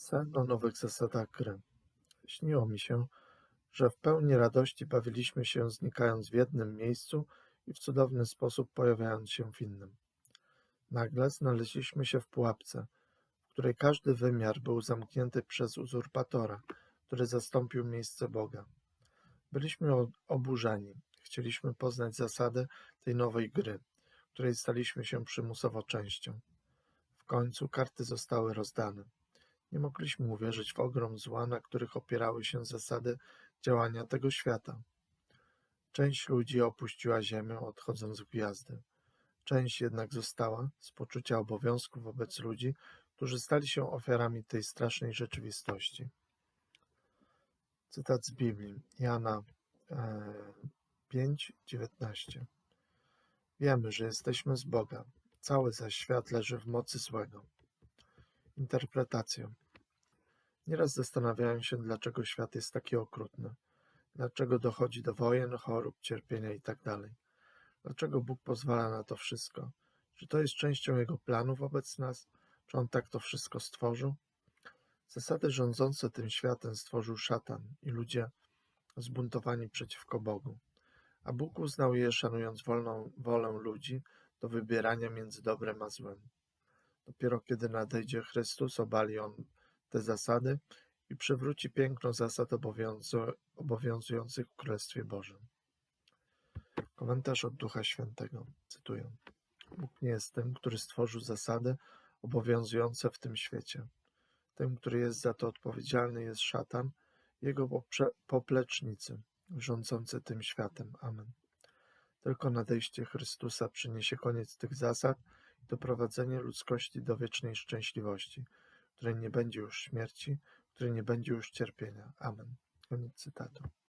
Sen o nowych zasadach gry. Śniło mi się, że w pełni radości bawiliśmy się, znikając w jednym miejscu i w cudowny sposób pojawiając się w innym. Nagle znaleźliśmy się w pułapce, w której każdy wymiar był zamknięty przez uzurpatora, który zastąpił miejsce Boga. Byliśmy oburzeni. Chcieliśmy poznać zasady tej nowej gry, której staliśmy się przymusowo częścią. W końcu karty zostały rozdane. Nie mogliśmy uwierzyć w ogrom zła, na których opierały się zasady działania tego świata. Część ludzi opuściła Ziemię, odchodząc w gwiazdy. Część jednak została z poczucia obowiązku wobec ludzi, którzy stali się ofiarami tej strasznej rzeczywistości. Cytat z Biblii, Jana e, 5:19. Wiemy, że jesteśmy z Boga, cały zaś świat leży w mocy złego. Interpretacja. Nieraz zastanawiałem się, dlaczego świat jest taki okrutny. Dlaczego dochodzi do wojen, chorób, cierpienia itd. Dlaczego Bóg pozwala na to wszystko? Czy to jest częścią Jego planu wobec nas? Czy On tak to wszystko stworzył? Zasady rządzące tym światem stworzył szatan i ludzie zbuntowani przeciwko Bogu. A Bóg uznał je, szanując wolną wolę ludzi do wybierania między dobrem a złem. Dopiero kiedy nadejdzie Chrystus, obali On te zasady i przywróci piękno zasad obowiązu- obowiązujących w Królestwie Bożym. Komentarz od Ducha Świętego. Cytuję. Bóg nie jest tym, który stworzył zasady obowiązujące w tym świecie. Tym, który jest za to odpowiedzialny, jest szatan, jego poplecznicy, rządzący tym światem. Amen. Tylko nadejście Chrystusa przyniesie koniec tych zasad doprowadzenie ludzkości do wiecznej szczęśliwości, w której nie będzie już śmierci, w której nie będzie już cierpienia. Amen. Koniec cytatu.